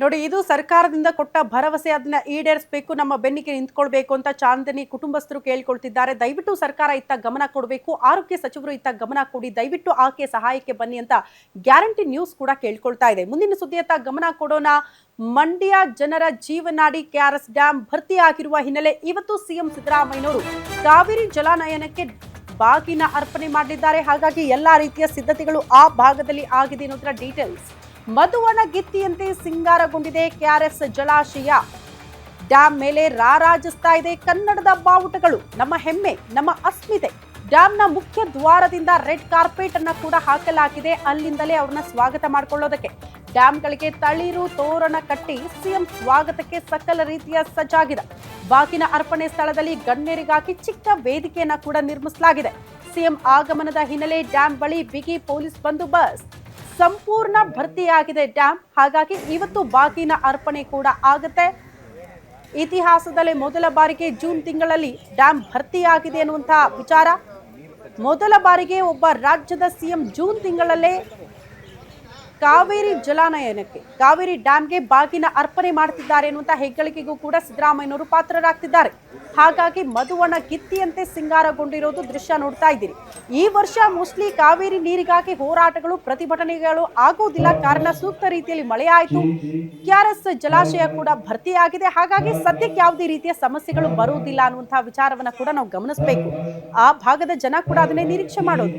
ನೋಡಿ, ಇದು ಸರ್ಕಾರದಿಂದ ಕೊಟ್ಟ ಭರವಸೆ, ಅದನ್ನ ಈಡೇರಿಸಬೇಕು, ನಮ್ಮ ಬೆನ್ನಿಗೆ ನಿಂತ್ಕೊಳ್ಬೇಕು ಅಂತ ಚಾಂದನಿ ಕುಟುಂಬಸ್ಥರು ಕೇಳ್ಕೊಳ್ತಿದ್ದಾರೆ. ದಯವಿಟ್ಟು ಸರ್ಕಾರ ಇತ್ತ ಗಮನ ಕೊಡಬೇಕು, ಆರೋಗ್ಯ ಸಚಿವರು ಇತ್ತ ಗಮನ ಕೊಡಿ, ದಯವಿಟ್ಟು ಆಕೆ ಸಹಾಯಕ್ಕೆ ಬನ್ನಿ ಅಂತ ಗ್ಯಾರಂಟಿ ನ್ಯೂಸ್ ಕೂಡ ಕೇಳ್ಕೊಳ್ತಾ ಇದೆ. ಮುಂದಿನ ಸುದ್ದಿಯತ್ತ ಗಮನ ಕೊಡೋಣ. ಮಂಡ್ಯ ಜನರ ಜೀವನಾಡಿ ಕೆಆರ್ಎಸ್ ಡ್ಯಾಂ ಭರ್ತಿಯಾಗಿರುವ ಹಿನ್ನೆಲೆ ಇವತ್ತು ಸಿಎಂ ಸಿದ್ದರಾಮಯ್ಯನವರು ಕಾವೇರಿ ಜಲಾನಯನಕ್ಕೆ ಬಾಗಿನ ಅರ್ಪಣೆ ಮಾಡಿದ್ದಾರೆ. ಹಾಗಾಗಿ ಎಲ್ಲಾ ರೀತಿಯ ಸಿದ್ಧತೆಗಳು ಆ ಭಾಗದಲ್ಲಿ ಆಗಿದೆ ಅನ್ನೋದರ ಡೀಟೇಲ್ಸ್. ಮಧುವನ ಗಿತ್ತಿಯಂತೆ ಸಿಂಗಾರಗೊಂಡಿದೆ ಕೆಆರ್ಎಸ್ ಜಲಾಶಯ. ಡ್ಯಾಂ ಮೇಲೆ ರಾರಾಜಿಸ್ತಾ ಇದೆ ಕನ್ನಡದ ಬಾವುಟಗಳು. ನಮ್ಮ ಹೆಮ್ಮೆ, ನಮ್ಮ ಅಸ್ಮಿತೆ. ಡ್ಯಾಂನ ಮುಖ್ಯ ದ್ವಾರದಿಂದ ರೆಡ್ ಕಾರ್ಪೆಟ್ ಅನ್ನ ಕೂಡ ಹಾಕಲಾಗಿದೆ. ಅಲ್ಲಿಂದಲೇ ಅವ್ರನ್ನ ಸ್ವಾಗತ ಮಾಡ್ಕೊಳ್ಳೋದಕ್ಕೆ. ಡ್ಯಾಂಗಳಿಗೆ ತಳಿರು, ತೋರಣ ಕಟ್ಟಿ ಸಿಎಂ ಸ್ವಾಗತಕ್ಕೆ ಸಕಲ ರೀತಿಯ ಸಜ್ಜಾಗಿದೆ ಬಾಗಿನ ಅರ್ಪಣೆ ಸ್ಥಳದಲ್ಲಿ ಗಣ್ಯರಿಗಾಗಿ ಚಿಕ್ಕ ವೇದಿಕೆಯನ್ನ ಕೂಡ ನಿರ್ಮಿಸಲಾಗಿದೆ. ಸಿಎಂ ಆಗಮನದ ಹಿನ್ನೆಲೆ ಡ್ಯಾಂ ಬಳಿ ಬಿಗಿ ಪೊಲೀಸ್ ಬಂದೋಬಸ್ತ್. ಸಂಪೂರ್ಣ ಭರ್ತಿಯಾಗಿದೆ ಡ್ಯಾಮ್ ಹಾಗಾಗಿ ಇವತ್ತು ಬಾಗಿನ ಅರ್ಪಣೆ ಕೂಡ ಆಗುತ್ತೆ. ಇತಿಹಾಸದಲ್ಲೇ ಮೊದಲ ಬಾರಿಗೆ ಜೂನ್ ತಿಂಗಳಲ್ಲಿ ಡ್ಯಾಮ್ ಭರ್ತಿಯಾಗಿದೆ ಅನ್ನುವಂತಹ ವಿಚಾರ. ಮೊದಲ ಬಾರಿಗೆ ಒಬ್ಬ ರಾಜ್ಯದ ಸಿಎಂ ಜೂನ್ ತಿಂಗಳಲ್ಲೇ ಕಾವೇರಿ ಜಲಾನಯನಕ್ಕೆ, ಕಾವೇರಿ ಡ್ಯಾಂಗೆ ಬಾಗಿನ ಅರ್ಪಣೆ ಮಾಡ್ತಿದ್ದಾರೆ ಎನ್ನುವಂತಹ ಹೆಗ್ಗಳಿಕೆಗೂ ಕೂಡ ಸಿದ್ದರಾಮಯ್ಯನವರು ಪಾತ್ರರಾಗ್ತಿದ್ದಾರೆ. ಹಾಗಾಗಿ ಮಧುವಣ ಗಿತ್ತಿಯಂತೆ ಸಿಂಗಾರಗೊಂಡಿರೋದು ದೃಶ್ಯ ನೋಡ್ತಾ ಇದ್ದೀರಿ. ಈ ವರ್ಷ ಮೋಸ್ಟ್ಲಿ ಕಾವೇರಿ ನೀರಿಗಾಗಿ ಹೋರಾಟಗಳು, ಪ್ರತಿಭಟನೆಗಳು ಆಗುವುದಿಲ್ಲ. ಕಾರಣ ಸೂಕ್ತ ರೀತಿಯಲ್ಲಿ ಮಳೆ ಆಯಿತು. ಕೆಆರ್ಎಸ್ ಜಲಾಶಯ ಕೂಡ ಭರ್ತಿಯಾಗಿದೆ. ಹಾಗಾಗಿ ಸದ್ಯಕ್ಕೆ ಯಾವುದೇ ರೀತಿಯ ಸಮಸ್ಯೆಗಳು ಬರುವುದಿಲ್ಲ ಅನ್ನುವಂತಹ ವಿಚಾರವನ್ನ ಕೂಡ ನಾವು ಗಮನಿಸಬೇಕು. ಆ ಭಾಗದ ಜನ ಕೂಡ ಅದನ್ನೇ ನಿರೀಕ್ಷೆ ಮಾಡೋದು.